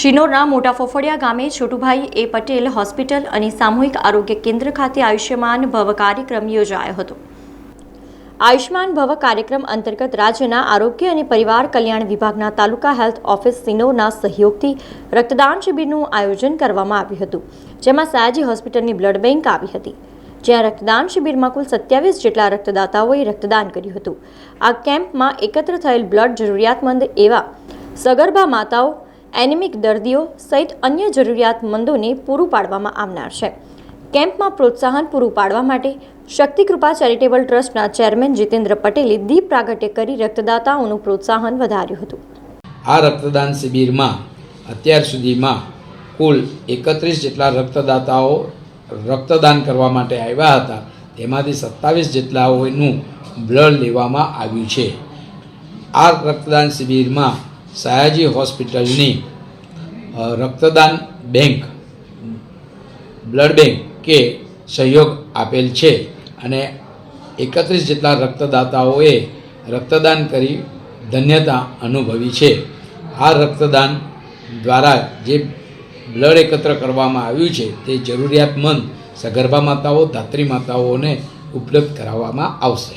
શિનોરના મોટા ફોફડિયા ગામે છોટુભાઈ એ પટેલ હોસ્પિટલ અને સામૂહિક આરોગ્ય કેન્દ્ર ખાતે આયુષ્યમાન ભવ કાર્યક્રમ યોજાયો હતો. આયુષ્માન ભવ કાર્યક્રમ અંતર્ગત રાજ્યના આરોગ્ય અને પરિવાર કલ્યાણ વિભાગના તાલુકા હેલ્થ ઓફિસ સિનોરના સહયોગથી રક્તદાન શિબિરનું આયોજન કરવામાં આવ્યું હતું, જેમાં સયાજી હોસ્પિટલની બ્લડ બેંક આવી હતી. જ્યાં રક્તદાન શિબિરમાં કુલ સત્યાવીસ જેટલા રક્તદાતાઓએ રક્તદાન કર્યું હતું. આ કેમ્પમાં એકત્ર થયેલ બ્લડ જરૂરિયાતમંદ એવા સગર્ભા માતાઓ એનિમિક દર્દીઓ સહિત અન્ય જરૂરિયાતમંદોને પૂરું પાડવામાં આવનાર છે. કેમ્પમાં પ્રોત્સાહન પૂરું પાડવા માટે શક્તિકૃપા ચેરિટેબલ ટ્રસ્ટના ચેરમેન જીતેન્દ્ર પટેલે દીપ પ્રાગટ્ય કરી રક્તદાતાઓનું પ્રોત્સાહન વધાર્યું હતું. આ રક્તદાન શિબિરમાં અત્યાર સુધીમાં કુલ એકત્રીસ જેટલા રક્તદાતાઓ રક્તદાન કરવા માટે આવ્યા હતા. તેમાંથી સત્તાવીસ જેટલાઓનું બ્લડ લેવામાં આવ્યું છે. આ રક્તદાન શિબિરમાં સયાજી હોસ્પિટલની રક્તદાન બેંક, બ્લડ બેંક કે સહયોગ આપેલ છે અને એકત્રીસ જેટલા રક્તદાતાઓએ રક્તદાન કરી ધન્યતા અનુભવી છે. આ રક્તદાન દ્વારા જે બ્લડ એકત્ર કરવામાં આવ્યું છે તે જરૂરિયાતમંદ સગર્ભા માતાઓ, ધાત્રી માતાઓને ઉપલબ્ધ કરાવવામાં આવશે.